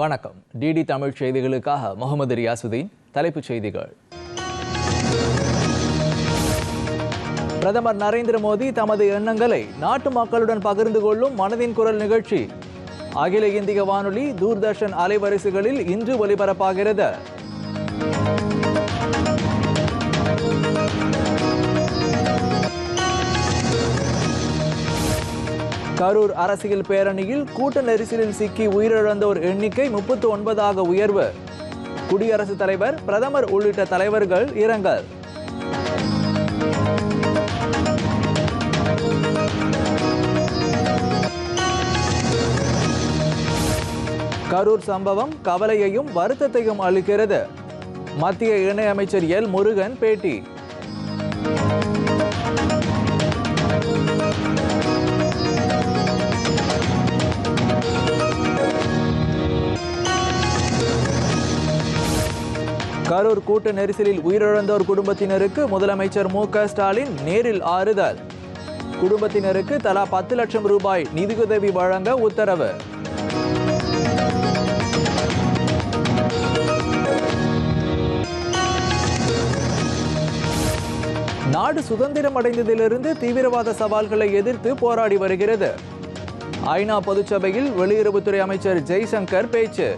வணக்கம். டிடி தமிழ் செய்திகளுக்காக முகமது ரியாசுதீன் தலைப்புச் செய்திகள். பிரதமர் நரேந்திர மோடி தமது எண்ணங்களை நாட்டு மக்களுடன் பகிர்ந்து கொள்ளும் மனதின் குரல் நிகழ்ச்சி. அகில இந்திய வானொலி தூர்தர்ஷன் அலைவரிசைகளில் இன்று ஒலிபரப்பாகிறது. கரூர் அரசியல் பேரணியில் கூட்ட நெரிசலில் சிக்கி உயிரிழந்தோர் எண்ணிக்கை முப்பத்து ஒன்பதாக உயர்வு. குடியரசுத் தலைவர் பிரதமர் உள்ளிட்ட தலைவர்கள் இரங்கல். கரூர் சம்பவம் கவலையையும் வருத்தத்தையும் அளிக்கிறது. மத்திய இணையமைச்சர் எல் முருகன் பேட்டி. கரூர் கூட்ட நெரிசலில் உயிரிழந்தோர் குடும்பத்தினருக்கு முதலமைச்சர் மு க ஸ்டாலின் நேரில் ஆறுதல். குடும்பத்தினருக்கு தலா பத்து லட்சம் ரூபாய் நிதியுதவி வழங்க உத்தரவு. நாடு சுதந்திரம் அடைந்ததிலிருந்து தீவிரவாத சவால்களை எதிர்த்து போராடி வருகிறது. ஐநா பொதுச்சபையில் வெளியுறவுத்துறை அமைச்சர் ஜெய்சங்கர் பேச்சு.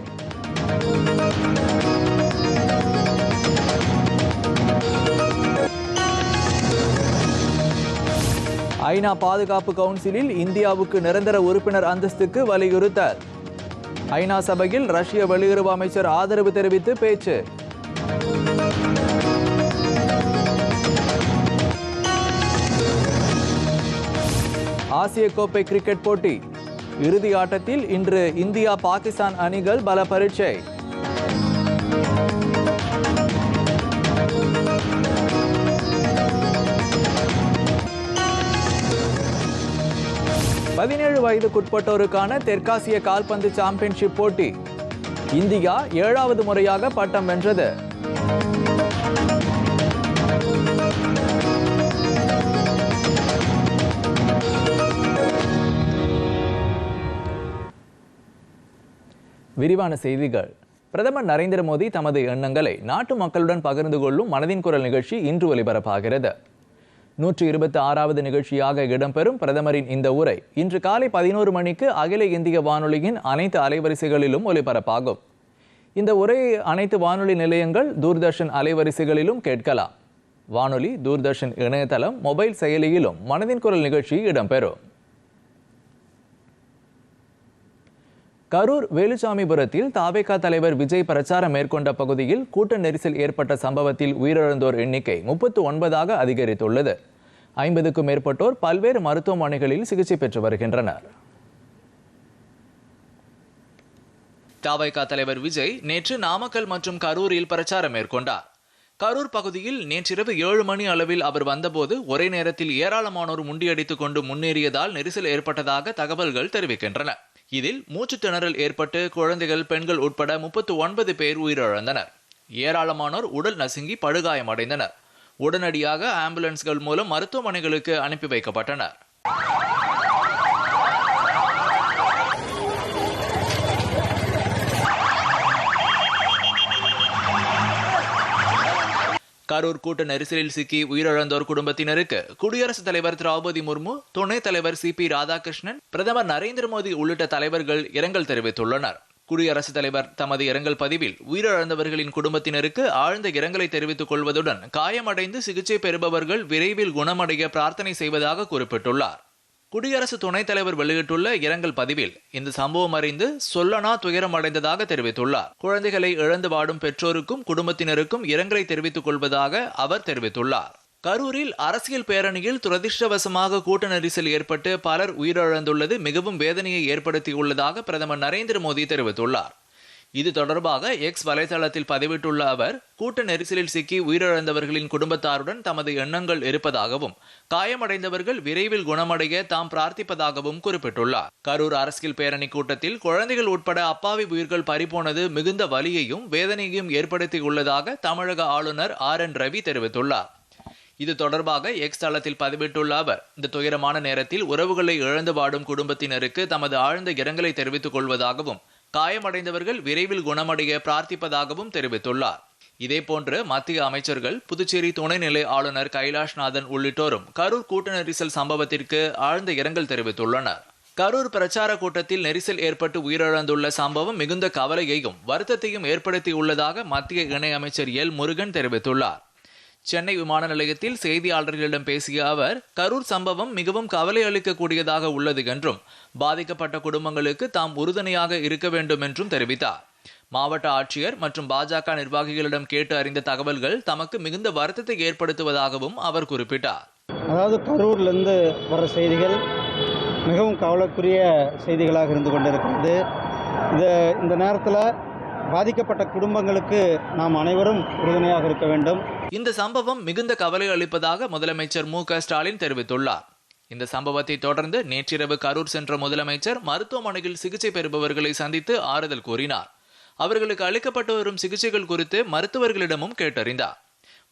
ஐநா பாதுகாப்பு கவுன்சிலில் இந்தியாவுக்கு நிரந்தர உறுப்பினர் அந்தஸ்துக்கு வலியுறுத்தல். ஐநா சபையில் ரஷ்ய வெளியுறவு அமைச்சர் ஆதரவு தெரிவித்து பேச்சு. ஆசிய கோப்பை கிரிக்கெட் போட்டி. இறுதி ஆட்டத்தில் இன்று இந்தியா பாகிஸ்தான் அணிகள் பல பரீட்சை. பதினேழு வயதுக்குட்பட்டோருக்கான தெற்காசிய கால்பந்து சாம்பியன்ஷிப் போட்டி. இந்தியா ஏழாவது முறையாக பட்டம் வென்றது. விரிவான செய்திகள். பிரதமர் நரேந்திர மோடி தமது எண்ணங்களை நாட்டு மக்களுடன் பகிர்ந்து கொள்ளும் மனதின் குரல் நிகழ்ச்சி இன்று ஒலிபரப்பாகிறது. நூற்றி இருபத்தி ஆறாவது நிகழ்ச்சியாக இடம்பெறும் பிரதமரின் இந்த உரை இன்று காலை பதினோரு மணிக்கு அகில இந்திய வானொலியின் அனைத்து அலைவரிசைகளிலும் ஒலிபரப்பாகும். இந்த உரையை அனைத்து வானொலி நிலையங்கள் தூர்தர்ஷன் அலைவரிசைகளிலும் கேட்கலாம். வானொலி தூர்தர்ஷன் இணையதளம் மொபைல் செயலியிலும் மனதின் குரல் நிகழ்ச்சி இடம்பெறும். கரூர் வேலுசாமிபுரத்தில் தாவேகா தலைவர் விஜய் பிரச்சாரம் மேற்கொண்ட பகுதியில் கூட்ட நெரிசல் ஏற்பட்ட சம்பவத்தில் உயிரிழந்தோர் எண்ணிக்கை முப்பத்து ஒன்பதாக அதிகரித்துள்ளது. ஐம்பதுக்கும் மேற்பட்டோர் பல்வேறு மருத்துவமனைகளில் சிகிச்சை பெற்று வருகின்றனர். தாவைக்கா தலைவர் விஜய் நேற்று நாமக்கல் மற்றும் கரூரில் பிரச்சாரம் மேற்கொண்டார். கரூர் பகுதியில் நேற்றிரவு ஏழு மணி அளவில் அவர் வந்தபோது ஒரே நேரத்தில் ஏராளமானோர் முண்டியடித்துக் கொண்டு முன்னேறியதால் நெரிசல் ஏற்பட்டதாக தகவல்கள் தெரிவிக்கின்றன. இதில் மூச்சு திணறல் ஏற்பட்டு குழந்தைகள் பெண்கள் உட்பட முப்பத்து ஒன்பது பேர் உயிரிழந்தனர். ஏராளமானோர் உடல் நசுங்கி படுகாயமடைந்தனர். உடனடியாக ஆம்புலன்ஸ்கள் மூலம் மருத்துவமனைகளுக்கு அனுப்பி வைக்கப்பட்டனர். கரூர் கூட்ட நெரிசலில் சிக்கி உயிரிழந்தோர் குடும்பத்தினருக்கு குடியரசுத் தலைவர் திரௌபதி முர்மு துணைத் தலைவர் சி பி ராதாகிருஷ்ணன் பிரதமர் நரேந்திர மோடி உள்ளிட்ட தலைவர்கள் இரங்கல் தெரிவித்துள்ளனர். குடியரசுத் தலைவர் தமது இரங்கல் பதிவில் உயிரிழந்தவர்களின் குடும்பத்தினருக்கு ஆழ்ந்த இரங்கலை தெரிவித்துக் கொள்வதுடன் காயமடைந்து சிகிச்சை பெறுபவர்கள் விரைவில் குணமடைய பிரார்த்தனை செய்வதாக குறிப்பிட்டுள்ளார். குடியரசு துணைத் தலைவர் வெளியிட்டுள்ள இரங்கல் பதிவில் இந்த சம்பவம் அறிந்து சொல்லனா துயரம் அடைந்ததாக தெரிவித்துள்ளார். குழந்தைகளை இழந்து வாடும் பெற்றோருக்கும் குடும்பத்தினருக்கும் இரங்கலை தெரிவித்துக் கொள்வதாக அவர் தெரிவித்துள்ளார். கரூரில் அரசியல் பேரணியில் துரதிர்ஷ்டவசமாக கூட்ட நெரிசல் ஏற்பட்டு பலர் உயிரிழந்துள்ளது மிகவும் வேதனையை ஏற்படுத்தியுள்ளதாக பிரதமர் நரேந்திர மோடி தெரிவித்துள்ளார். இது தொடர்பாக எக்ஸ் வலைதளத்தில் பதிவிட்டுள்ள அவர் கூட்ட நெரிசலில் சிக்கி உயிரிழந்தவர்களின் குடும்பத்தாருடன் தமது எண்ணங்கள் இருப்பதாகவும் காயமடைந்தவர்கள் விரைவில் குணமடைய தாம் பிரார்த்திப்பதாகவும் குறிப்பிட்டுள்ளார். கரூர் அரசியல் பேரணி கூட்டத்தில் குழந்தைகள் உட்பட அப்பாவி உயிர்கள் பறிபோனது மிகுந்த வலியையும் வேதனையையும் ஏற்படுத்தியுள்ளதாக தமிழக ஆளுநர் ஆர் என் ரவி தெரிவித்துள்ளார். இது தொடர்பாக எக்ஸ் தளத்தில் பதிவிட்டுள்ள அவர் இந்த துயரமான நேரத்தில் உறவுகளை இழந்து வாடும் குடும்பத்தினருக்கு தமது ஆழ்ந்த இரங்கலை தெரிவித்துக் கொள்வதாகவும் காயமடைந்தவர்கள் விரைவில் குணமடைய பிரார்த்திப்பதாகவும் தெரிவித்துள்ளார். இதேபோன்று மத்திய அமைச்சர்கள் புதுச்சேரி துணைநிலை ஆளுநர் கைலாஷ்நாதன் உள்ளிட்டோரும் கரூர் கூட்ட நெரிசல் சம்பவத்திற்கு ஆழ்ந்த இரங்கல் தெரிவித்துள்ளனர். கரூர் பிரச்சார கூட்டத்தில் நெரிசல் ஏற்பட்டு உயிரிழந்துள்ள சம்பவம் மிகுந்த கவலையையும் வருத்தத்தையும் ஏற்படுத்தியுள்ளதாக மத்திய இணையமைச்சர் எல் முருகன் தெரிவித்துள்ளார். சென்னை விமான நிலையத்தில் செய்தியாளர்களிடம் பேசிய அவர் கரூர் சம்பவம் மிகவும் கவலை அளிக்கக்கூடியதாக உள்ளது என்றும் பாதிக்கப்பட்ட குடும்பங்களுக்கு தாம் உறுதுணையாக இருக்க வேண்டும் என்றும் தெரிவித்தார். மாவட்ட ஆட்சியர் மற்றும் பாஜக நிர்வாகிகளிடம் கேட்டு அறிந்த தகவல்கள் தமக்கு மிகுந்த வருத்தத்தை ஏற்படுத்துவதாகவும் அவர் குறிப்பிட்டார். அதாவது கரூர்லேருந்து வர செய்திகள் மிகவும் கவலைக்குரிய செய்திகளாக இருந்து கொண்டிருக்கிறது. இது இந்த நேரத்தில் பாதிக்கப்பட்ட குடும்பங்களுக்கு நாம் அனைவரும் உறுதுணையாக இருக்க வேண்டும். இந்த சம்பவம் மிகுந்த கவலை அளிப்பதாக முதலமைச்சர் மு க ஸ்டாலின் தெரிவித்துள்ளார். இந்த சம்பவத்தை தொடர்ந்து நேற்றிரவு கரூர் சென்ற முதலமைச்சர் மருத்துவமனையில் சிகிச்சை பெறுபவர்களை சந்தித்து ஆறுதல் கூறினார். அவர்களுக்கு அளிக்கப்பட்டு வரும் சிகிச்சைகள் குறித்து மருத்துவர்களிடமும் கேட்டறிந்தார்.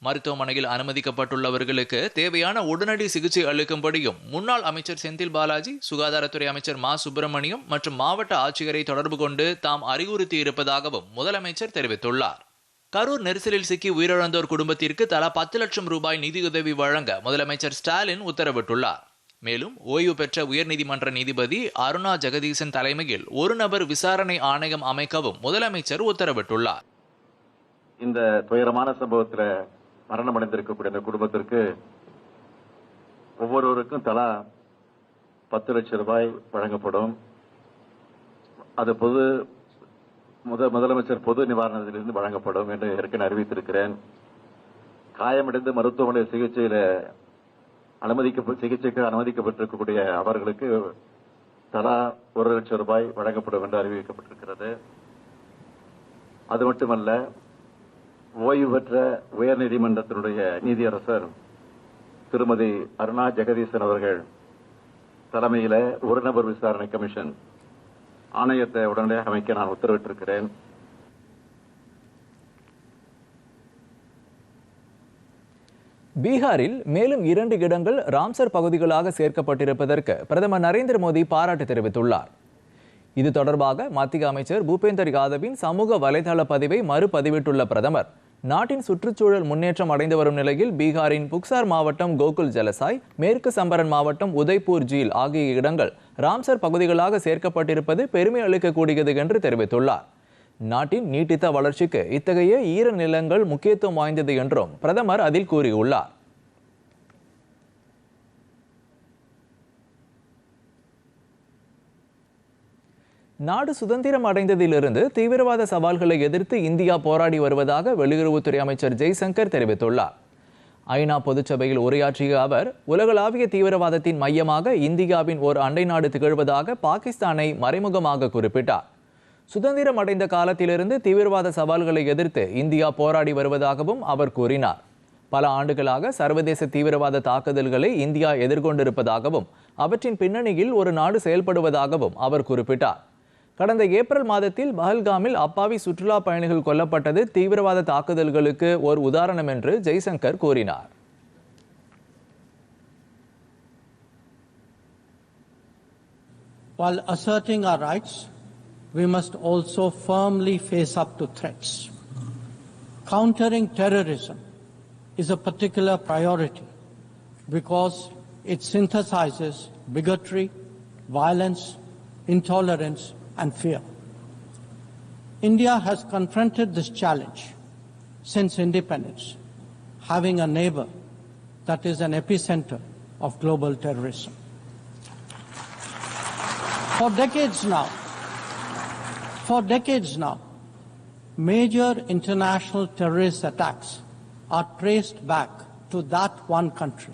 மருத்துவமனையில் அனுமதிக்கப்பட்டுள்ளவர்களுக்கு தேவையான உடனடி சிகிச்சை அளிக்கும்படியும் முன்னாள் அமைச்சர் செந்தில் பாலாஜி சுகாதாரத்துறை அமைச்சர் மா. சுப்பிரமணியம் மற்றும் மாவட்ட ஆட்சியரை தொடர்பு கொண்டு தாம் அறிவுறுத்தி இருப்பதாகவும் முதலமைச்சர் தெரிவித்துள்ளார். கரூர் நெரிசலில் சிக்கி உயிரிழந்தோர் குடும்பத்திற்கு தலா பத்து லட்சம் ரூபாய் நிதியுதவி வழங்க முதலமைச்சர் ஸ்டாலின் உத்தரவிட்டுள்ளார். மேலும் ஓய்வு பெற்ற உயர்நீதிமன்ற நீதிபதி அருணா ஜெகதீசன் தலைமையில் ஒரு நபர் விசாரணை ஆணையம் அமைக்கவும் முதலமைச்சர் உத்தரவிட்டுள்ளார். இந்த துயரமான சம்பவத்தில் மரணமடைந்திருக்கக்கூடிய அந்த குடும்பத்திற்கு ஒவ்வொருவருக்கும் தலா பத்து லட்சம் ரூபாய் வழங்கப்படும். அது பொது முத முதலமைச்சர் பொது நிவாரணத்திலிருந்து வழங்கப்படும் என்று ஏற்கனவே அறிவித்திருக்கிறேன். காயமடைந்து மருத்துவமனை சிகிச்சையில் அனுமதிக்க சிகிச்சைக்கு அனுமதிக்கப்பட்டிருக்கக்கூடிய அவர்களுக்கு தலா ஒரு லட்சம் ரூபாய் வழங்கப்படும் என்று அறிவிக்கப்பட்டிருக்கிறது. அது மட்டுமல்ல ஓய்வு பெற்ற உயர்நீதிமன்றத்தினுடைய நீதியரசர் திருமதி அருணா ஜெகதீசன் அவர்கள் தலைமையில ஒரு நபர் விசாரணை கமிஷன் ஆணையத்தை உடனடியாக அமைக்க நான் உத்தரவிட்டிருக்கிறேன். பீகாரில் மேலும் இரண்டு இடங்கள் ராம்சர் பகுதிகளாக சேர்க்கப்பட்டிருப்பதற்கு பிரதமர் நரேந்திர மோடி பாராட்டு தெரிவித்துள்ளார். இது தொடர்பாக மத்திய அமைச்சர் பூபேந்தர் யாதவின் சமூக வலைதள பதிவை மறுபதிவிட்டுள்ள பிரதமர். நாட்டின் சுற்றுச்சூழல் முன்னேற்றம் அடைந்து வரும் நிலையில் பீகாரின் புக்சார் மாவட்டம் கோகுல் ஜலசாய் மேற்கு சம்பரன் மாவட்டம் உதய்பூர் ஜீல் ஆகிய இடங்கள் ராம்சர் பகுதிகளாக சேர்க்கப்பட்டிருப்பது பெருமை அளிக்கக்கூடியது என்று தெரிவித்துள்ளார். நாட்டின் நீட்டித்த வளர்ச்சிக்கு இத்தகைய ஈர நிலங்கள் முக்கியத்துவம் வாய்ந்தது என்றும் பிரதமர் அதில் கூறியுள்ளார். நாடு சுதந்திரம் அடைந்ததிலிருந்து தீவிரவாத சவால்களை எதிர்த்து இந்தியா போராடி வருவதாக வெளியுறவுத்துறை அமைச்சர் ஜெய்சங்கர் தெரிவித்துள்ளார். ஐநா பொதுச்சபையில் உரையாற்றிய அவர் உலகளாவிய தீவிரவாதத்தின் மையமாக இந்தியாவின் ஓர் அண்டை நாடு திகழ்வதாக பாகிஸ்தானை மறைமுகமாக குறிப்பிட்டார். சுதந்திரம் அடைந்த காலத்திலிருந்து தீவிரவாத சவால்களை எதிர்த்து இந்தியா போராடி வருவதாகவும் அவர் கூறினார். பல ஆண்டுகளாக சர்வதேச தீவிரவாத தாக்குதல்களை இந்தியா எதிர்கொண்டிருப்பதாகவும் அவற்றின் பின்னணியில் ஒரு நாடு செயல்படுவதாகவும் அவர் குறிப்பிட்டார். கடந்த ஏப்ரல் மாதத்தில் பஹல்காமில் அப்பாவி சுற்றுலா பயணிகள் கொல்லப்பட்டது தீவிரவாத தாக்குதல்களுக்கு ஒரு உதாரணம் என்று ஜெய்சங்கர் கூறினார் While asserting our rights, we must also firmly face up to threats. Countering terrorism is a particular priority because it synthesizes bigotry, violence, intolerance, and fear. India has confronted this challenge since independence, having a neighbor that is an epicenter of global terrorism. For decades now, for decades now, major international terrorist attacks are traced back to that one country.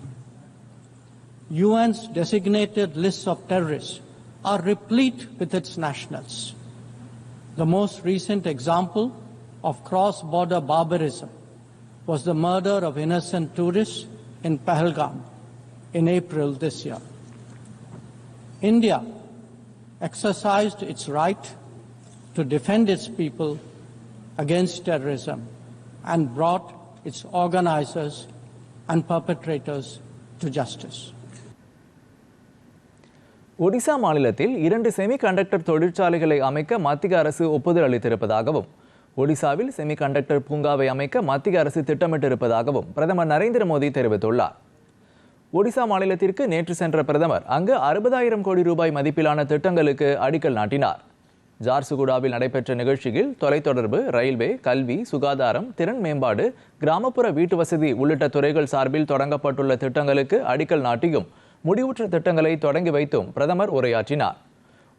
UN's designated lists of terrorists are replete with its nationals. The most recent example of cross border barbarism was the murder of innocent tourists in Pahalgam in April this year. India exercised its right to defend its people against terrorism and brought its organizers and perpetrators to justice. Odisha மாநிலத்தில் இரண்டு semi conductor தொழிற்சாலைகளை அமைக்க மத்திய அரசு ஒப்புதல் அளித்திருப்பதாகவும் ஒடிசாவில் semi conductor பூங்காவை அமைக்க மத்திய அரசு திட்டமிட்டிருப்பதாகவும் பிரதமர் நரேந்திர மோடி தெரிவித்துள்ளார். ஒடிசா மாநிலத்திற்கு நேற்று சென்ற பிரதமர் அங்கு அறுபதாயிரம் கோடி ரூபாய் மதிப்பிலான திட்டங்களுக்கு அடிக்கல் நாட்டினார். ஜார்சுகுடாவில் நடைபெற்ற நிகழ்ச்சியில் தொலைத்தொடர்பு ரயில்வே கல்வி சுகாதாரம் திறன் மேம்பாடு கிராமப்புற வீட்டு வசதி உள்ளிட்ட துறைகள் சார்பில் தொடங்கப்பட்டுள்ள திட்டங்களுக்கு அடிக்கல் நாட்டியும் முடிவுற்ற திட்டங்களை தொடங்கி வைத்தும் பிரதமர் உரையாற்றினார்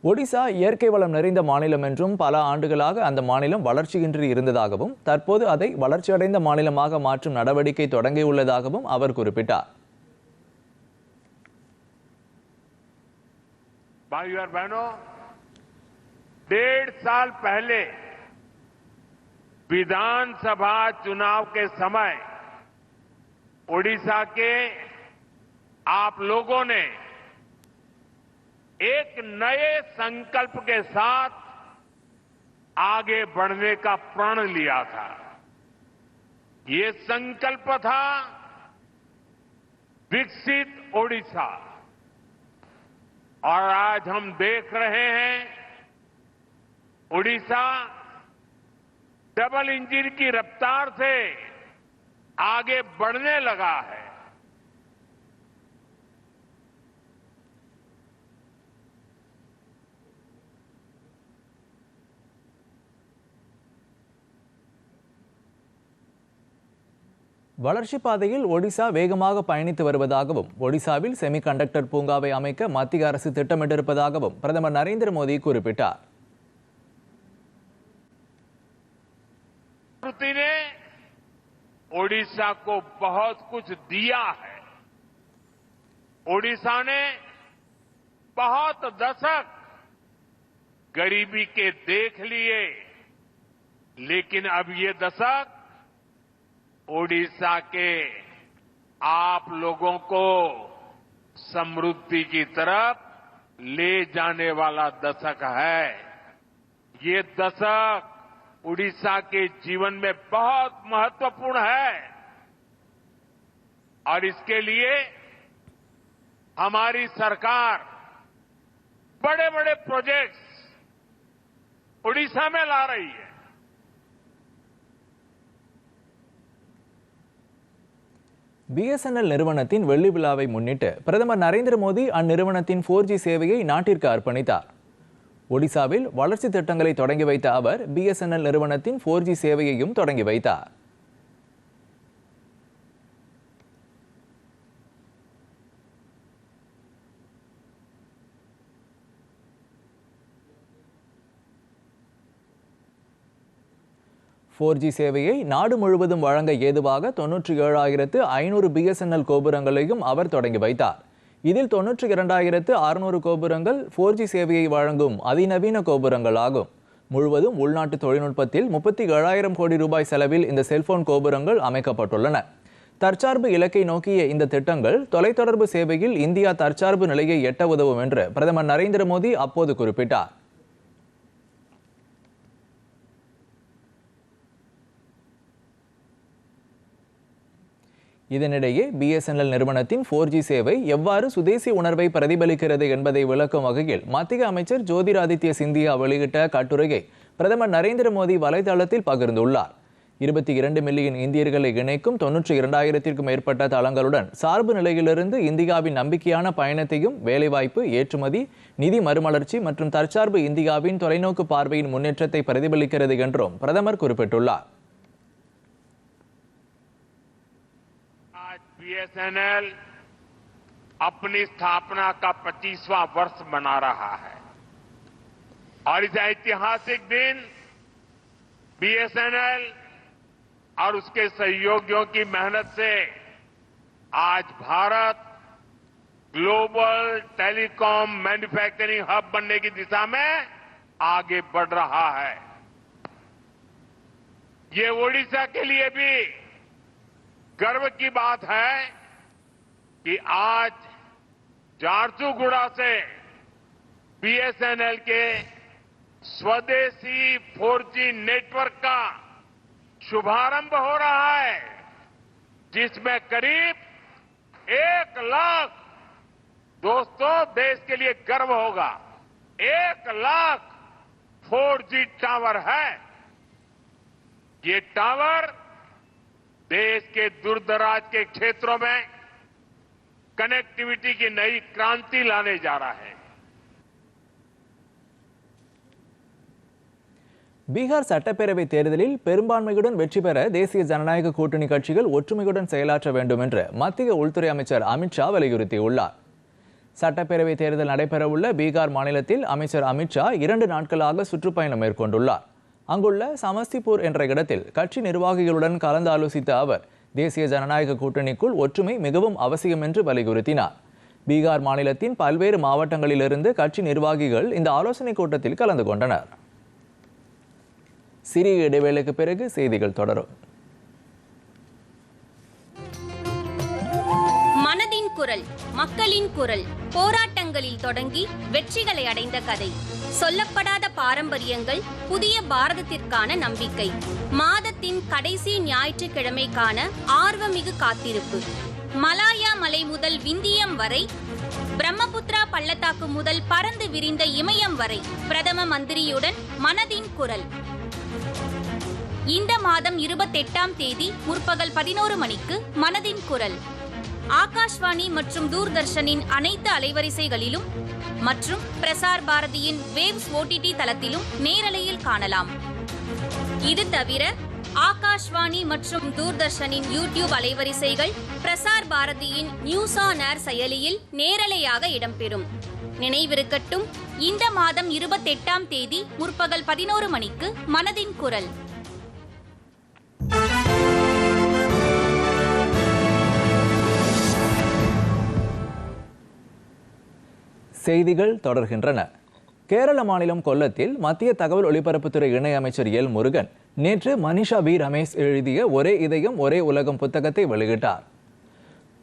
ஒடிசா இயற்கை வளம் நிறைந்த மாநிலம் என்றும் பல ஆண்டுகளாக அந்த மாநிலம் வளர்ச்சியின்றி இருந்ததாகவும் தற்போது அதை வளர்ச்சியடைந்த மாநிலமாக மாற்றும் நடவடிக்கை தொடங்கியுள்ளதாகவும் அவர் குறிப்பிட்டார் भाइयों और बहनों डेढ़ साल पहले विधानसभा चुनाव के समय ओडिशा के आप लोगों ने एक नए संकल्प के साथ आगे बढ़ने का प्रण लिया था। ये संकल्प था विकसित ओडिशा। और आज हम देख रहे हैं ओडिशा डबल इंजन की रफ्तार से आगे बढ़ने लगा है। வளர்ச்சி பாதையில் ஒடிசா வேகமாக பயணித்து வருவதாகவும் ஒடிசாவில் செமி கண்டக்டர் பூங்காவை அமைக்க மத்திய அரசு திட்டமிட்டிருப்பதாகவும் பிரதமர் நரேந்திர மோடி குறிப்பிட்டார் प्रकृति ने ओडिशा को बहुत कुछ दिया है ओडिशा ने बहुत दशक गरीबी के देख लिए लेकिन अब ये दशक ओडिशा के आप लोगों को समृद्धि की तरफ़ ले जाने वाला दशक है। ये दशक उड़ीसा के जीवन में बहुत महत्वपूर्ण है। और इसके लिए हमारी सरकार बड़े बड़े प्रोजेक्ट्स उड़ीसा में ला रही है। பிஎஸ்என்எல் நிறுவனத்தின் வெள்ளி விழாவை முன்னிட்டு பிரதமர் நரேந்திர மோடி அந்நிறுவனத்தின் ஃபோர் ஜி சேவையை நாட்டிற்கு அர்ப்பணித்தார். ஒடிசாவில் வளர்ச்சி திட்டங்களை தொடங்கி வைத்த அவர் பிஎஸ்என்எல் நிறுவனத்தின் ஃபோர் ஜி சேவையையும் தொடங்கி வைத்தார். ஃபோர் ஜி சேவையை நாடு முழுவதும் வழங்க ஏதுவாக தொன்னூற்றி ஏழாயிரத்து ஐநூறு பிஎஸ்என்எல் கோபுரங்களையும் அவர் தொடங்கி வைத்தார். இதில் தொன்னூற்றி இரண்டாயிரத்து அறுநூறு கோபுரங்கள் ஃபோர் ஜி சேவையை வழங்கும் அதிநவீன கோபுரங்கள் ஆகும் முழுவதும் உள்நாட்டு தொழில்நுட்பத்தில் முப்பத்தி ஏழாயிரம் கோடி ரூபாய் செலவில் இந்த செல்போன் கோபுரங்கள் அமைக்கப்பட்டுள்ளன. தற்சார்பு இலக்கை நோக்கிய இந்த திட்டங்கள் தொலைத்தொடர்பு சேவையில் இந்தியா தற்சார்பு நிலையை எட்ட உதவும் என்று பிரதமர் நரேந்திர மோடி அப்போது குறிப்பிட்டார். இதனிடையே பிஎஸ்என்எல் நிறுவனத்தின் ஃபோர் ஜி சேவை எவ்வாறு சுதேசி உணர்வை பிரதிபலிக்கிறது என்பதை விளக்கும் வகையில் மத்திய அமைச்சர் ஜோதிராதித்ய சிந்தியா வெளியிட்ட கட்டுரையை பிரதமர் நரேந்திர மோடி வலைதளத்தில் பகிர்ந்துள்ளார். இருபத்தி இரண்டு மில்லியன் இந்தியர்களை இணைக்கும் தொன்னூற்றி இரண்டாயிரத்திற்கும் மேற்பட்ட தளங்களுடன் சார்பு நிலையிலிருந்து இந்தியாவின் நம்பிக்கையான பயணத்தையும் வேலைவாய்ப்பு ஏற்றுமதி நிதி மறுமலர்ச்சி மற்றும் தற்சார்பு இந்தியாவின் தொலைநோக்கு பார்வையின் முன்னேற்றத்தை பிரதிபலிக்கிறது என்றும் பிரதமர் குறிப்பிட்டுள்ளார். बीएसएनएल अपनी स्थापना का 25वां वर्ष मना रहा है। और इस ऐतिहासिक दिन बीएसएनएल और उसके सहयोगियों की मेहनत से आज Bharat global telecom manufacturing hub बनने की दिशा में आगे बढ़ रहा है। ये ओडिशा के लिए भी गर्व की बात है कि आज झारसुगुड़ा से बीएसएनएल के स्वदेशी 4G नेटवर्क का शुभारंभ हो रहा है, जिसमें करीब एक लाख दोस्तों देश के लिए गर्व होगा। एक लाख फोर जी टावर है। ये टावर देश के दूरदराज के क्षेत्रों में कनेक्टिविटी की नई क्रांति लाने जा रहा है பீகார் சட்டப்பேரவை தேர்தலில் பெரும்பான்மையுடன் வெற்றி பெற தேசிய ஜனநாயக கூட்டணி கட்சிகள் ஒற்றுமையுடன் செயலாற்ற வேண்டும் என்று மத்திய உள்துறை அமைச்சர் அமித்ஷா வலியுறுத்தியுள்ளார் சட்டப்பேரவை தேர்தல் நடைபெறவுள்ள பீகார் மாநிலத்தில் அமைச்சர் அமித்ஷா இரண்டு நாட்களாக சுற்றுப்பயணம் மேற்கொண்டுள்ளார் அங்குள்ள சமஸ்திபூர் என்ற இடத்தில் கட்சி நிர்வாகிகளுடன் கலந்து ஆலோசித்த அவர் தேசிய ஜனநாயக கூட்டணிக்குள் ஒற்றுமை மிகவும் அவசியம் என்று வலியுறுத்தினார். பீகார் மாநிலத்தின் பல்வேறு மாவட்டங்களிலிருந்து கட்சி நிர்வாகிகள் இந்த ஆலோசனைக் கூட்டத்தில் கலந்து கொண்டனர். சிறிய இடைவேளைக்கு பிறகு செய்திகள் தொடரும். மனதின் குரல் மக்களின் குரல் போராட்டங்களில் தொடங்கி வெற்றிகளை அடைந்த கதை. சொல்லப்படாத பாரம்பரியங்கள் புதிய பாரதத்திற்கான நம்பிக்கை. மாதத்தின் கடைசி ஞாயிற்றுக்கிழமைக்கான ஆர்வமிகு காத்திருப்பு. மலாயா மலை முதல் விந்தியம் வரை பிரம்மபுத்திரா பள்ளத்தாக்கு முதல் பறந்து விரிந்த இமயம் வரை பிரதம மந்திரியுடன் மனதின் குரல். இந்த மாதம் இருபத்தெட்டாம் தேதி முற்பகல் பதினோரு மணிக்கு மனதின் குரல். ஆகாஷ்வாணி மற்றும் தூர்தர்ஷனின் அனைத்து அலைவரிசைகளிலும் மற்றும் பிரசார் பாரதியின் வேவ்ஸ் ஓடிடி தளத்திலும் நேரலையில் காணலாம். இது தவிர ஆகாஷ்வாணி மற்றும் தூர்தர்ஷனின் யூடியூப் அலைவரிசைகள் பிரசார் பாரதியின் நியூஸ் ஆன் ஏர் செயலியில் நேரலையாக இடம்பெறும். நினைவிருக்கட்டும் இந்த மாதம் இருபத்தெட்டாம் தேதி முற்பகல் பதினோரு மணிக்கு மனதின் குரல். செய்திகள் தொடர்கின்றன. கேரள மாநிலம் கொல்லத்தில் மத்திய தகவல் ஒலிபரப்புத்துறை இணை அமைச்சர் எல் முருகன் நேற்று மனிஷா வி ரமேஷ் எழுதிய ஒரே இதயம் ஒரே உலகம் புத்தகத்தை வெளியிட்டார்.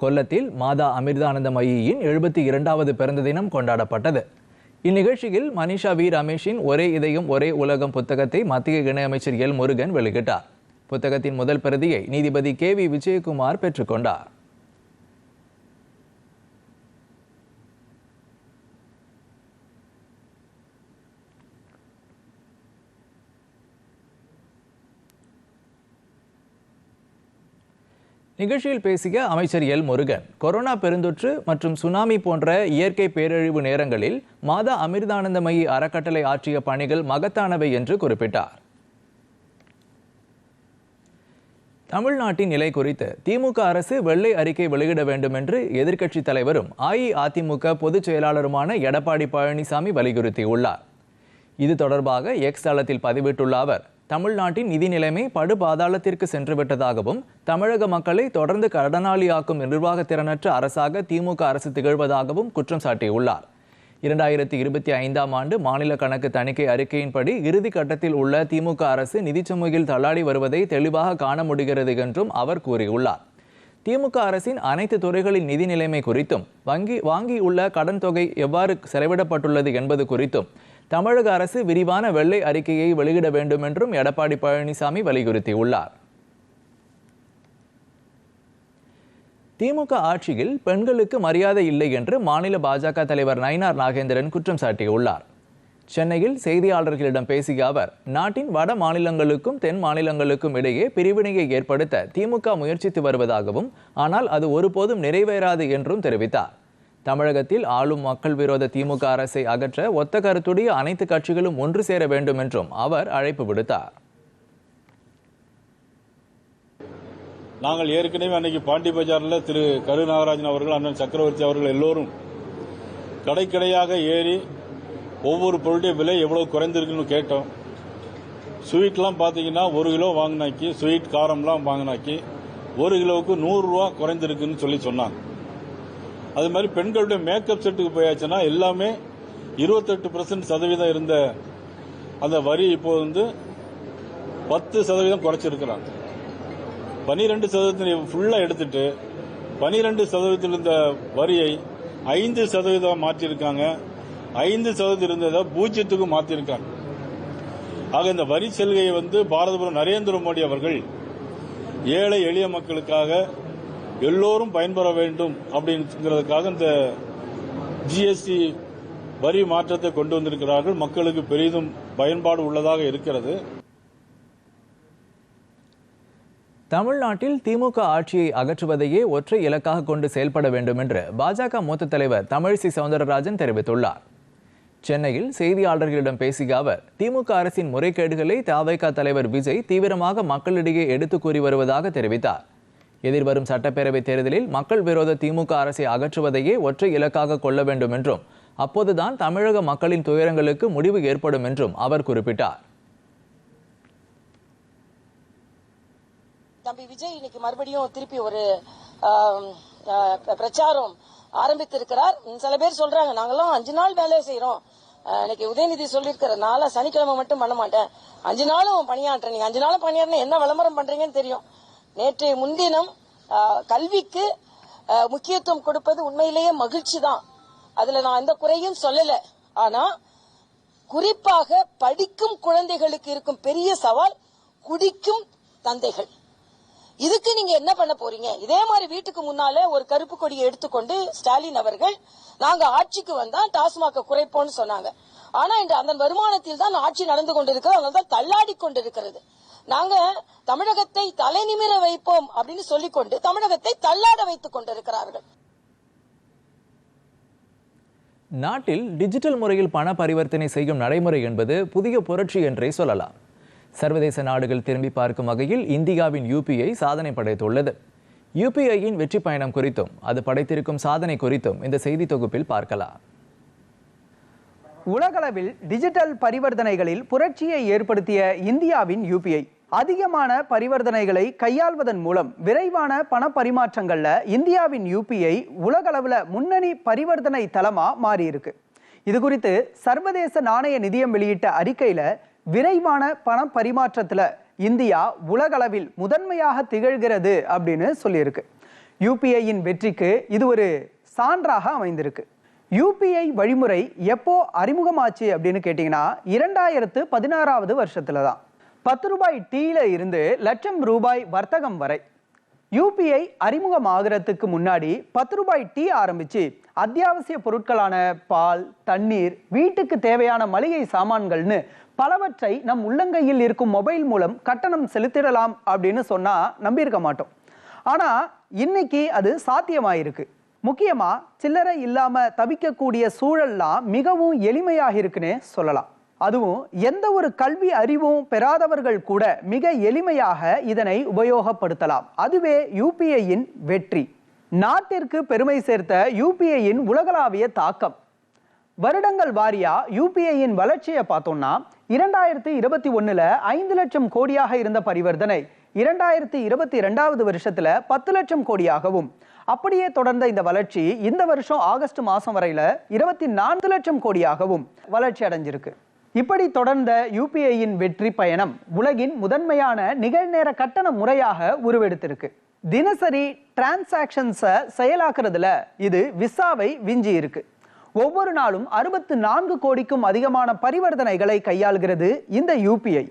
கொல்லத்தில் மாதா அமிர்தானந்தமயியின் எழுபத்தி இரண்டாவது பிறந்த தினம் கொண்டாடப்பட்டது. இந்நிகழ்ச்சியில் மனிஷா வி ரமேஷின் ஒரே இதயம் ஒரே உலகம் புத்தகத்தை மத்திய இணையமைச்சர் எல் முருகன் வெளியிட்டார். புத்தகத்தின் முதல் பிரதியை நீதிபதி கே வி விஜயகுமார் பெற்றுக்கொண்டார். நிகழ்ச்சியில் பேசிய அமைச்சர் எல் முருகன் கொரோனா பெருந்தொற்று மற்றும் சுனாமி போன்ற இயற்கை பேரழிவு நேரங்களில் மாதா அமிர்தானந்தமயி அறக்கட்டளை ஆற்றிய பணிகள் மகத்தானவை என்று குறிப்பிட்டார். தமிழ்நாட்டின் நிலை குறித்து திமுக அரசு வெள்ளை அறிக்கை வெளியிட வேண்டும் என்று எதிர்க்கட்சித் தலைவரும் அஇஅதிமுக பொதுச் செயலாளருமான எடப்பாடி பழனிசாமி வலியுறுத்தியுள்ளார். இது தொடர்பாக எக்ஸ் தளத்தில் பதிவிட்டுள்ள அவர் தமிழ்நாட்டின் நிதி நிலைமை படுபாதாளத்திற்கு சென்றுவிட்டதாகவும் தமிழக மக்களை தொடர்ந்து கடனாளியாக்கும் நிர்வாகத்திறனற்ற அரசாக திமுக அரசு திகழ்வதாகவும் குற்றம் சாட்டியுள்ளார். இரண்டாயிரத்தி இருபத்தி ஐந்தாம் ஆண்டு மாநில கணக்கு தணிக்கை அறிக்கையின்படி இறுதி கட்டத்தில் உள்ள திமுக அரசு நிதிச்சுமையில் தள்ளாடி வருவதை தெளிவாக காண முடிகிறது என்றும் அவர் கூறியுள்ளார். திமுக அரசின் அனைத்து துறைகளின் நிதி நிலைமை குறித்தும் வங்கி வாங்கியுள்ள கடன் தொகை எவ்வாறு செலவிடப்பட்டுள்ளது என்பது குறித்தும் தமிழக அரசு விரிவான வெள்ளை அறிக்கையை வெளியிட வேண்டும் என்றும் எடப்பாடி பழனிசாமி வலியுறுத்தியுள்ளார். திமுக ஆட்சியில் பெண்களுக்கு மரியாதை இல்லை என்று மாநில பாஜக தலைவர் நயினார் நாகேந்திரன் குற்றம் சாட்டியுள்ளார். சென்னையில் செய்தியாளர்களிடம் பேசிய அவர் நாட்டின் வட மாநிலங்களுக்கும் தென் மாநிலங்களுக்கும் இடையே பிரிவினையை ஏற்படுத்த திமுக முயற்சித்து வருவதாகவும் ஆனால் அது ஒருபோதும் நிறைவேறாது என்றும் தெரிவித்தார். தமிழகத்தில் ஆளும் மக்கள் விரோத திமுக அரசை அகற்ற ஒத்த கருத்துடைய அனைத்து கட்சிகளும் ஒன்று சேர வேண்டும் என்றும் அவர் அழைப்பு விடுத்தார். நாங்கள் ஏற்கனவே அன்னைக்கு பாண்டி பஜாரில் திரு கரு நாகராஜன் அவர்கள் அண்ணன் சக்கரவர்த்தி அவர்கள் எல்லோரும் கடைக்கடையாக ஏறி ஒவ்வொரு பொருளுடைய விலை எவ்வளவு குறைந்திருக்குன்னு கேட்டோம். ஸ்வீட்லாம் பார்த்தீங்கன்னா ஒரு கிலோ வாங்கினாக்கி ஸ்வீட் காரம்லாம் வாங்கினாக்கி ஒரு கிலோவுக்கு நூறுரூவா குறைந்திருக்குன்னு சொல்லி சொன்னாங்க. அது மாதிரி பெண்களுடைய மேக்கப் செட்டுக்கு போயாச்சுன்னா எல்லாமே இருபத்தெட்டு பர்சன்ட் சதவீதம் இருந்த அந்த வரி இப்போ வந்து பத்து சதவீதம் குறைச்சிருக்கிறாங்க. பனிரெண்டு சதவீதத்தை ஃபுல்லாக எடுத்துட்டு பனிரெண்டு சதவீதத்தில் இருந்த வரியை ஐந்து சதவீதம் மாற்றியிருக்காங்க. ஐந்து சதவீதம் இருந்ததை பூஜ்ஜியத்துக்கு மாற்றிருக்காங்க ஆக இந்த வரி செல்கையை வந்து பாரதபுரம் நரேந்திர மோடி அவர்கள் ஏழை எளிய மக்களுக்காக எல்லோரும் பயன்பெற வேண்டும் அப்படிங்கிறதுக்காக இந்த ஜிஎஸ்டி வரி மாற்றத்தை கொண்டு வந்திருக்கிறார்கள். மக்களுக்கு பெரிதும் பயன்பாடு உள்ளதாக இருக்கிறது. தமிழ்நாட்டில் திமுக ஆட்சியை அகற்றுவதையே ஒற்றை இலக்காக கொண்டு செயல்பட வேண்டும் என்று பாஜக மூத்த தலைவர் தமிழிசை சவுந்தரராஜன் தெரிவித்துள்ளார். சென்னையில் செய்தியாளர்களிடம் பேசிய அவர் திமுக அரசின் முறைகேடுகளை தவைக தலைவர் விஜய் தீவிரமாக மக்களிடையே எடுத்து கூறி வருவதாக தெரிவித்தார். எதிர்வரும் சட்டப்பேரவை தேர்தலில் மக்கள் விரோத திமுக அரசை அகற்றுவதையே ஒற்றை இலக்காக கொள்ள வேண்டும் என்றும் அப்போதுதான் தமிழக மக்களின் துயரங்களுக்கு முடிவு ஏற்படும் என்றும் அவர் குறிப்பிட்டார். தம்பி விஜய் இன்னைக்கு மறுபடியும் திருப்பி ஒரு பிரச்சாரம் ஆரம்பித்திருக்கிறார். சில பேர் சொல்றாங்க நாங்கெல்லாம் அஞ்சு நாள் வேலை செய்யறோம் இன்னைக்கு உதயநிதி சொல்லியிருக்கிற நாளா சனிக்கிழமை மட்டும் பண்ண மாட்டேன். அஞ்சு நாளும் பணியாற்றேன் நீங்க அஞ்சு நாளும் பணியாற்றினா என்ன விளம்பரம் பண்றீங்கன்னு தெரியும். நேற்றைய முன்தினம் கல்விக்கு முக்கியத்துவம் கொடுப்பது உண்மையிலேயே மகிழ்ச்சி தான் அதுல நான் எந்த குறையும் சொல்லல. ஆனா குறிப்பாக படிக்கும் குழந்தைகளுக்கு இருக்கும் பெரிய சவால் குடிக்கும் தந்தைகள். இதுக்கு நீங்க என்ன பண்ண போறீங்க? இதே மாதிரி வீட்டுக்கு முன்னால ஒரு கருப்பு கொடியை எடுத்துக்கொண்டு ஸ்டாலின் அவர்கள் நாங்க ஆட்சிக்கு வந்தா டாஸ்மாக குறைப்போம்னு சொன்னாங்க. ஆனா இன்று அந்த வருமானத்தில் தான் ஆட்சி நடந்து கொண்டிருக்கிறது. அதனால தான் தள்ளாடி கொண்டிருக்கிறது. நாங்க தமிழகத்தை தலை நிமிர வைப்போம் அப்படின்னு சொல்லிக்கொண்டு தமிழகத்தை தள்ளாட வைத்துக் கொண்டிருக்கிறார்கள். நாட்டில் டிஜிட்டல் முறையில் பண பரிவர்த்தனை செய்யும் நடைமுறை என்பது புதிய புரட்சி என்றே சொல்லலாம். சர்வதேச நாடுகள் திரும்பி பார்க்கும் வகையில் இந்தியாவின் யூபிஐ சாதனை படைத்துள்ளது. யூபிஐயின் வெற்றி பயணம் குறித்தும் அது படைத்திருக்கும் சாதனை குறித்தும் இந்த செய்தி தொகுப்பில் பார்க்கலாம். உலகளவில் டிஜிட்டல் பரிவர்த்தனைகளில் புரட்சியை ஏற்படுத்திய இந்தியாவின் யூபிஐ அதிகமான பரிவர்த்தனைகளை கையாள்வதன் மூலம் விரைவான பண பரிமாற்றங்கள்ல இந்தியாவின் யூபிஐ உலகளவில் முன்னணி பரிவர்த்தனை தளமா மாறி இருக்கு இது குறித்து சர்வதேச நாணய நிதியம் வெளியிட்ட அறிக்கையில விரைவான பண பரிமாற்றத்துல இந்தியா உலகளவில் முதன்மையாக திகழ்கிறது அப்படின்னு சொல்லியிருக்கு. யூபிஐயின் வெற்றிக்கு இது ஒரு சான்றாக அமைந்திருக்கு. யூபிஐ வழிமுறை எப்போ அறிமுகமாச்சு அப்படின்னு கேட்டிங்கன்னா இரண்டாயிரத்து பதினாறாவது வருஷத்துல தான் பத்து ரூபாய் டீல இருந்து லட்சம் ரூபாய் வர்த்தகம் வரை. யூபிஐ அறிமுகமாகறதுக்கு முன்னாடி பத்து ரூபாய் டீ ஆரம்பிச்சு அத்தியாவசிய பொருட்களான பால் தண்ணீர் வீட்டுக்கு தேவையான மளிகை சாமான்கள்னு பலவற்றை நம் உள்ளங்கையில் இருக்கும் மொபைல் மூலம் கட்டணம் செலுத்திடலாம் அப்படின்னு சொன்னா நம்பியிருக்க மாட்டோம். ஆனா இன்னைக்கு அது சாத்தியமாயிருக்கு. முக்கியமா சில்லறை இல்லாம தவிக்கக்கூடிய சூழல்லாம் மிகவும் எளிமையாக இருக்குன்னு சொல்லலாம். அதுவும் எந்த ஒரு கல்வி அறிவும் பெறாதவர்கள் கூட மிக எளிமையாக இதனை உபயோகப்படுத்தலாம். அதுவே யூபிஐயின் வெற்றி. நாட்டிற்கு பெருமை சேர்த்த யூபிஐயின் உலகளாவிய தாக்கம். வருடங்கள் வாரியா யூபிஐயின் வளர்ச்சியை பார்த்தோம்னா இரண்டாயிரத்தி இருபத்தி ஒண்ணுல ஐந்து லட்சம் கோடியாக இருந்த பரிவர்த்தனை இரண்டாயிரத்தி இருபத்தி ரெண்டாவது வருஷத்துல பத்து லட்சம் கோடியாகவும். அப்படியே தொடர்ந்த இந்த வளர்ச்சி இந்த வருஷம் ஆகஸ்ட் மாசம் வரையில இருபத்தி நான்கு லட்சம் கோடியாகவும் வளர்ச்சி அடைஞ்சிருக்கு. இப்படி தொடர்ந்த யூபிஐயின் வெற்றி பயணம் உலகின் முதன்மையான நிகழ்நேர கட்டண முறையாக உருவெடுத்திருக்கு. தினசரி டிரான்சாக்ஷன்ஸை செயலாக்குறதுல இது விசாவை விஞ்சி இருக்கு ஒவ்வொரு நாளும் அறுபத்து நான்கு கோடிக்கும் அதிகமான பரிவர்த்தனைகளை கையாள்கிறது இந்த யூபிஐ.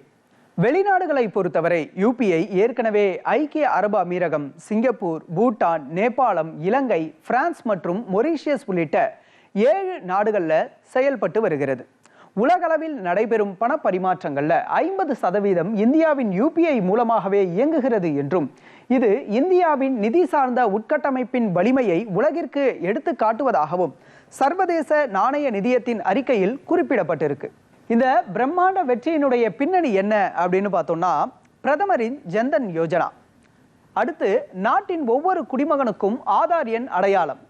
வெளிநாடுகளை பொறுத்தவரை யூபிஐ ஏற்கனவே ஐக்கிய அரபு அமீரகம் சிங்கப்பூர் பூட்டான் நேபாளம் இலங்கை பிரான்ஸ் மற்றும் மொரீஷியஸ் உள்ளிட்ட ஏழு நாடுகளில் செயல்பட்டு வருகிறது. உலகளவில் நடைபெறும் பண பரிமாற்றங்கள்ல ஐம்பது சதவீதம் இந்தியாவின் யூபிஐ மூலமாகவே இயங்குகிறது என்றும் இது இந்தியாவின் நிதி சார்ந்த உட்கட்டமைப்பின் வலிமையை உலகிற்கு எடுத்து காட்டுவதாகவும் சர்வதேச நாணய நிதியத்தின் அறிக்கையில் குறிப்பிடப்பட்டிருக்கு. இந்த பிரம்மாண்ட வெற்றியினுடைய பின்னணி என்ன அப்படின்னு பார்த்தோம்னா பிரதமரின் ஜன்தன் யோஜனா. அடுத்து நாட்டின் ஒவ்வொரு குடிமகனுக்கும் ஆதார் எண் அடையாளம்.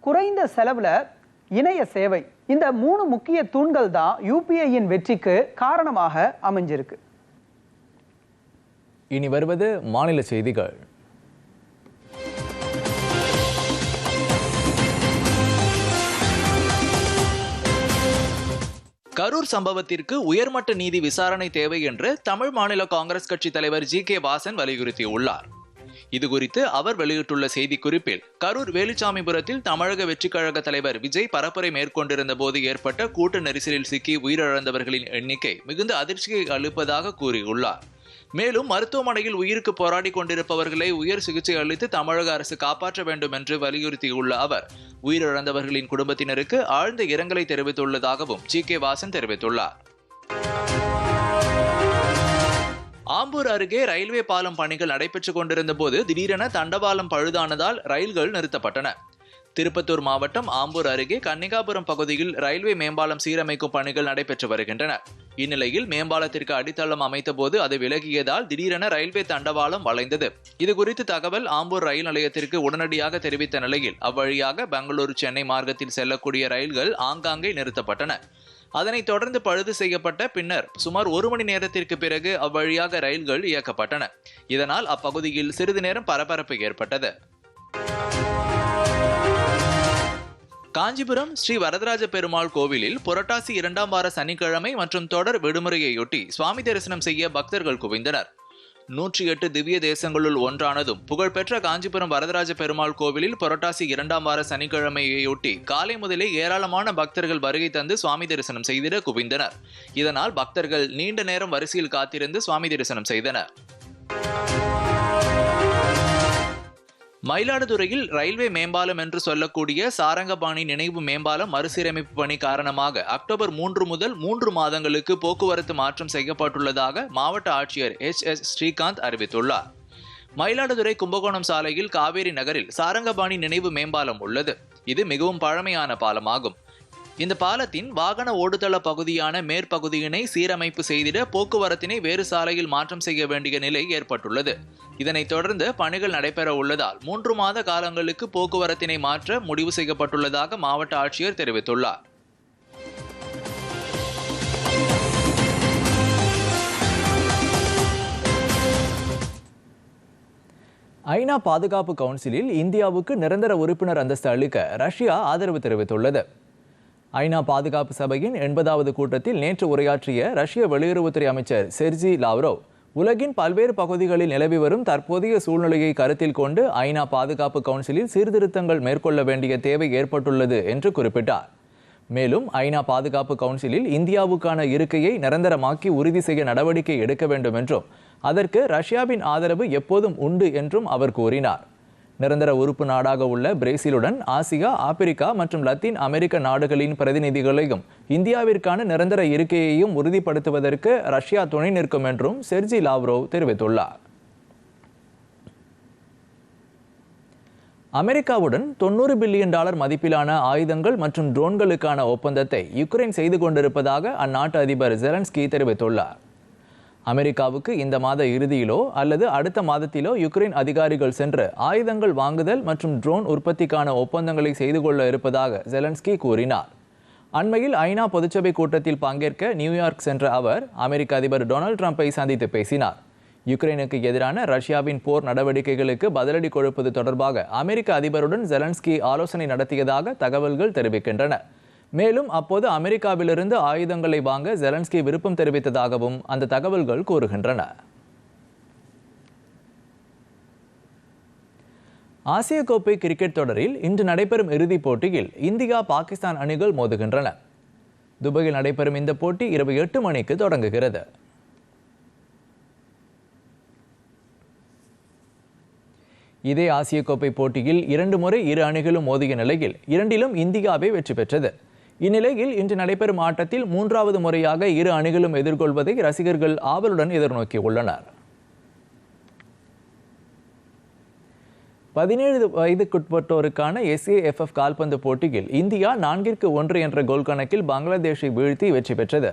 குறைந்த செலவுல இணைய சேவை. இந்த மூணு முக்கிய தூண்கள் தான் யூபிஐயின் வெற்றிக்கு காரணமாக அமைஞ்சிருக்கு. இனி வருவது மாநில செய்திகள். கரூர் சம்பவத்திற்கு உயர்மட்ட நீதி விசாரணை தேவை என்று தமிழ் மாநில காங்கிரஸ் கட்சி தலைவர் ஜி கே வாசன் வலியுறுத்தியுள்ளார். இது குறித்து அவர் வெளியிட்டுள்ள செய்திக்குறிப்பில் கரூர் வேலுச்சாமிபுரத்தில் தமிழக வெற்றிக் கழக தலைவர் விஜய் பரப்புரை மேற்கொண்டிருந்த போது ஏற்பட்ட கூட்ட நெரிசலில் சிக்கி உயிரிழந்தவர்களின் எண்ணிக்கை மிகுந்த அதிர்ச்சியை அளிப்பதாக கூறியுள்ளார். மேலும் மருத்துவமனையில் உயிருக்கு போராடி கொண்டிருப்பவர்களை உயர் சிகிச்சை அளித்து தமிழக அரசு காப்பாற்ற வேண்டும் என்று வலியுறுத்தியுள்ள அவர் உயிரிழந்தவர்களின் குடும்பத்தினருக்கு ஆழ்ந்த இரங்கலை தெரிவித்துள்ளதாகவும் ஜி கே வாசன் தெரிவித்துள்ளார். ஆம்பூர் அருகே ரயில்வே பாலம் பணிகள் நடைபெற்றுக் கொண்டிருந்த போது திடீரென தண்டவாளம் பழுதானதால் ரயில்கள் நிறுத்தப்பட்டன. திருப்பத்தூர் மாவட்டம் ஆம்பூர் அருகே கன்னிகாபுரம் பகுதியில் ரயில்வே மேம்பாலம் சீரமைக்கும் பணிகள் நடைபெற்று வருகின்றன. இந்நிலையில் மேம்பாலத்திற்கு அடித்தளம் அமைத்தபோது அது விலகியதால் திடீரென ரயில்வே தண்டவாளம் வளைந்தது. இதுகுறித்து தகவல் ஆம்பூர் ரயில் நிலையத்திற்கு உடனடியாக தெரிவித்த நிலையில் அவ்வழியாக பெங்களூரு சென்னை மார்க்கத்தில் செல்லக்கூடிய ரயில்கள் ஆங்காங்கே நிறுத்தப்பட்டன. அதனைத் தொடர்ந்து பழுது செய்யப்பட்ட பின்னர் சுமார் ஒரு மணி நேரத்திற்கு பிறகு அவ்வழியாக ரயில்கள் இயக்கப்பட்டன. இதனால் அப்பகுதியில் சிறிது நேரம் பரபரப்பு ஏற்பட்டது. காஞ்சிபுரம் ஸ்ரீ வரதராஜ பெருமாள் கோவிலில் புரட்டாசி இரண்டாம் வார சனிக்கிழமை மற்றும் தொடர் விடுமுறையையொட்டி சுவாமி தரிசனம் செய்ய பக்தர்கள் குவிந்தனர். நூற்றி எட்டு திவ்ய தேசங்களுள் ஒன்றானதும் புகழ்பெற்ற காஞ்சிபுரம் வரதராஜ பெருமாள் கோவிலில் புரட்டாசி இரண்டாம் வார சனிக்கிழமையொட்டி காலை முதலே ஏராளமான பக்தர்கள் வருகை தந்து சுவாமி தரிசனம் செய்திட குவிந்தனர். இதனால் பக்தர்கள் நீண்ட நேரம் வரிசையில் காத்திருந்து சுவாமி தரிசனம் செய்தனர். மயிலாடுதுறையில் ரயில்வே மேம்பாலம் என்று சொல்லக்கூடிய சாரங்கபாணி நினைவு மேம்பாலம் மறுசீரமைப்பு பணி காரணமாக அக்டோபர் மூன்று முதல் மூன்று மாதங்களுக்கு போக்குவரத்து மாற்றம் செய்யப்பட்டுள்ளதாக மாவட்ட ஆட்சியர் எச் எஸ் ஸ்ரீகாந்த் அறிவித்துள்ளார். மயிலாடுதுறை கும்பகோணம் சாலையில் காவேரி நகரில் சாரங்கபாணி நினைவு மேம்பாலம் உள்ளது. இது மிகவும் பழமையான பாலமாகும். இந்த பாலத்தின் வாகன ஓடுதள பகுதியான மேற்பகுதியினை சீரமைப்பு செய்திட போக்குவரத்தினை வேறு சாலையில் மாற்றம் செய்ய வேண்டிய நிலை ஏற்பட்டுள்ளது. இதனைத் தொடர்ந்து பணிகள் நடைபெற உள்ளதால் மூன்று மாத காலங்களுக்கு போக்குவரத்தினை மாற்ற முடிவு செய்யப்பட்டுள்ளதாக மாவட்ட ஆட்சியர் தெரிவித்துள்ளார். ஐநா பாதுகாப்பு கவுன்சிலில் இந்தியாவுக்கு நிரந்தர உறுப்பினர் அந்தஸ்து அளிக்க ரஷ்யா ஆதரவு தெரிவித்துள்ளது. ஐநா பாதுகாப்பு சபையின் எண்பதாவது கூட்டத்தில் நேற்று உரையாற்றிய ரஷ்ய வெளியுறவுத்துறை அமைச்சர் செர்ஜி லாவ்ரோவ் உலகின் பல்வேறு பகுதிகளில் நிலவி வரும் தற்போதைய சூழ்நிலையை கருத்தில் கொண்டு ஐநா பாதுகாப்பு கவுன்சிலில் சீர்திருத்தங்கள் மேற்கொள்ள வேண்டிய தேவை ஏற்பட்டுள்ளது என்று குறிப்பிட்டார். மேலும் ஐநா பாதுகாப்பு கவுன்சிலில் இந்தியாவுக்கான இருக்கையை நிரந்தரமாக்கி உறுதி செய்ய நடவடிக்கை எடுக்க வேண்டும் என்றும் அதற்கு ரஷ்யாவின் ஆதரவு எப்போதும் உண்டு என்றும் அவர் கூறினார். நிரந்தர உறுப்பு நாடாக உள்ள பிரேசிலுடன் ஆசியா ஆப்பிரிக்கா மற்றும் லத்தீன் அமெரிக்க நாடுகளின் பிரதிநிதிகளையும் இந்தியாவிற்கான நிரந்தர இருக்கையையும் உறுதிப்படுத்துவதற்கு ரஷ்யா துணை நிற்கும் என்றும் செர்ஜி லாவ்ரோவ் தெரிவித்துள்ளார். அமெரிக்காவுடன் தொண்ணூறு பில்லியன் டாலர் மதிப்பிலான ஆயுதங்கள் மற்றும் ட்ரோன்களுக்கான ஒப்பந்தத்தை யுக்ரைன் செய்து கொண்டிருப்பதாக அந்நாட்டு அதிபர் ஜெலன்ஸ்கி தெரிவித்துள்ளார். அமெரிக்காவுக்கு இந்த மாத இறுதியிலோ அல்லது அடுத்த மாதத்திலோ யுக்ரைன் அதிகாரிகள் சென்று ஆயுதங்கள் வாங்குதல் மற்றும் ட்ரோன் உற்பத்திக்கான ஒப்பந்தங்களை செய்து கொள்ள இருப்பதாக ஜெலன்ஸ்கி கூறினார். அண்மையில் ஐநா பொதுச்சபை கூட்டத்தில் பங்கேற்க நியூயார்க் சென்ற அவர் அமெரிக்க அதிபர் டொனால்டு ட்ரம்ப்பை சந்தித்து பேசினார். யுக்ரைனுக்கு எதிரான ரஷ்யாவின் போர் நடவடிக்கைகளுக்கு பதிலடி கொடுப்பது தொடர்பாக அமெரிக்க அதிபருடன் ஜெலன்ஸ்கி ஆலோசனை நடத்தியதாக தகவல்கள் தெரிவிக்கின்றன. மேலும் அப்போது அமெரிக்காவிலிருந்து ஆயுதங்களை வாங்க ஜெலன்ஸ்கி விருப்பம் தெரிவித்ததாகவும் அந்த தகவல்கள் கூறுகின்றன. ஆசிய கோப்பை கிரிக்கெட் தொடரில் இன்று நடைபெறும் இறுதிப் போட்டியில் இந்தியா பாகிஸ்தான் அணிகள் மோதுகின்றன. துபாயில் நடைபெறும் இந்த போட்டி இரவு எட்டு மணிக்கு தொடங்குகிறது. இதே ஆசிய கோப்பை போட்டியில் இரண்டு முறை இரு அணிகளும் மோதிய நிலையில் இரண்டிலும் இந்தியாவே வெற்றி பெற்றது. இந்நிலையில் இன்று நடைபெறும் ஆட்டத்தில் மூன்றாவது முறையாக இரு அணிகளும் எதிர்கொள்வதை ரசிகர்கள் ஆவலுடன் எதிர்நோக்கியுள்ளனர் பதினேழு வயதுக்குட்பட்டோருக்கான எஸ்ஏஎஃப்எஃப் கால்பந்து போட்டியில் இந்தியா நான்கிற்கு ஒன்று என்ற கோல் கணக்கில் பங்களாதேஷை வீழ்த்தி வெற்றி பெற்றது.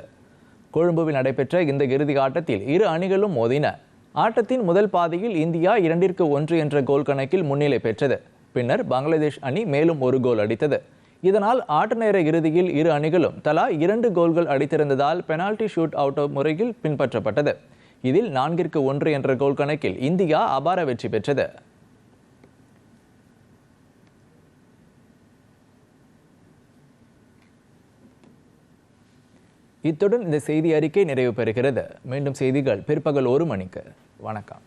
கொழும்புவில் நடைபெற்ற இந்த இறுதி ஆட்டத்தில் இரு அணிகளும் மோதின. ஆட்டத்தின் முதல் பாதையில் இந்தியா இரண்டிற்கு ஒன்று என்ற கோல் கணக்கில் முன்னிலை பெற்றது. பின்னர் பங்களாதேஷ் அணி மேலும் ஒரு கோல் அடித்தது. இதனால் ஆட்ட நேர இறுதியில் இரு அணிகளும் தலா இரண்டு கோல்கள் அடித்திருந்ததால் பெனால்டி ஷூட் அவுட் முறையில் பின்பற்றப்பட்டது. இதில் நான்கிற்கு ஒன்று என்ற கோல் கணக்கில் இந்தியா அபார வெற்றி பெற்றது. இத்துடன் இந்த செய்தி அறிக்கை நிறைவு பெறுகிறது. மீண்டும் செய்திகள் பிற்பகல் ஒரு மணிக்கு. வணக்கம்.